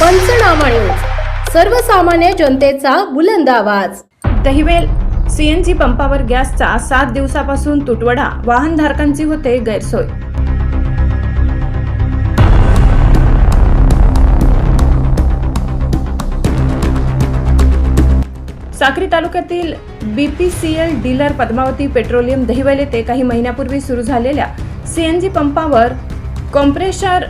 पंचनामा न्यूज सर्वसामान्य जनतेचा बुलंद आवाज. दहिवेल सीएनजी पंपावर गॅसचा सात दिवसापासून तुटवडा वाहनधारकांची होते गैरसोय. साक्री तालुक्यातील BPCL dealer Padmavati Petroleum Dahivel येथे काही महिन्यापूर्वी सुरू झालेल्या सीएनजी पंपावर कॉम्प्रेशर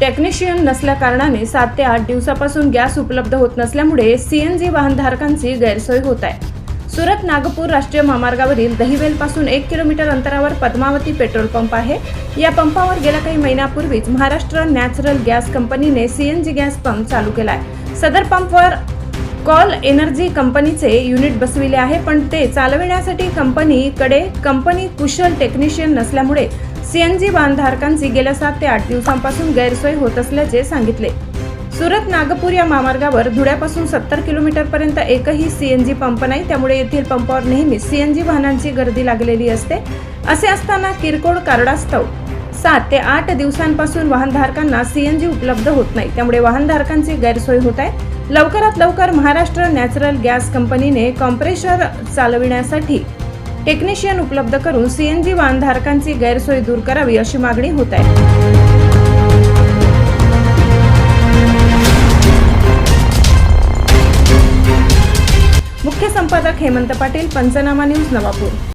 टेक्निशियन नसल्या कारणाने सात ते आठ दिवसापासून गॅस उपलब्ध होत नसल्यामुळे सीएनजी वाहनधारकांची गैरसोय होत आहे. सुरत नागपूर राष्ट्रीय महामार्गावरील दहिवेलपासून एक किलोमीटर अंतरावर पद्मावती पेट्रोल पंप आहे. या पंपावर गेल्या काही महिन्यापूर्वीच महाराष्ट्र नॅचरल गॅस कंपनीने सीएनजी गॅस पंप चालू केला आहे सदर पंपवर कॉल एनर्जी कंपनीचे युनिट बसविले आहे पण ते चालविण्यासाठी कंपनीकडे कंपनी कुशल टेक्निशियन नसल्यामुळे सीएनजी वाहनधारकांची गेल्या सात ते आठ दिवसांपासून गैरसोय होत असल्याचे सांगितले. सुरत नागपूर या महामार्गावर धुळ्यापासून सत्तर किलोमीटर पर्यंत एकही सीएनजी पंप नाही त्यामुळे येथील पंपावर नेहमी सीएनजी वाहनांची गर्दी लागलेली असते असे असताना किरकोळ कारणास्तव सात ते आठ दिवसांपासून वाहनधारकांना सीएनजी उपलब्ध होत नाही त्यामुळे वाहनधारकांची गैरसोय होत आहे. लवकरात लवकर महाराष्ट्र नॅचरल गॅस कंपनीने कॉम्प्रेशर चालविण्यासाठी टेक्निशियन उपलब्ध करून सीएनजी वाहनधारकांची गैरसोय दूर करावी अशी मागणी होत आहे. मुख्य संपादक हेमंत पाटील पंचनामा न्यूज नवापूर.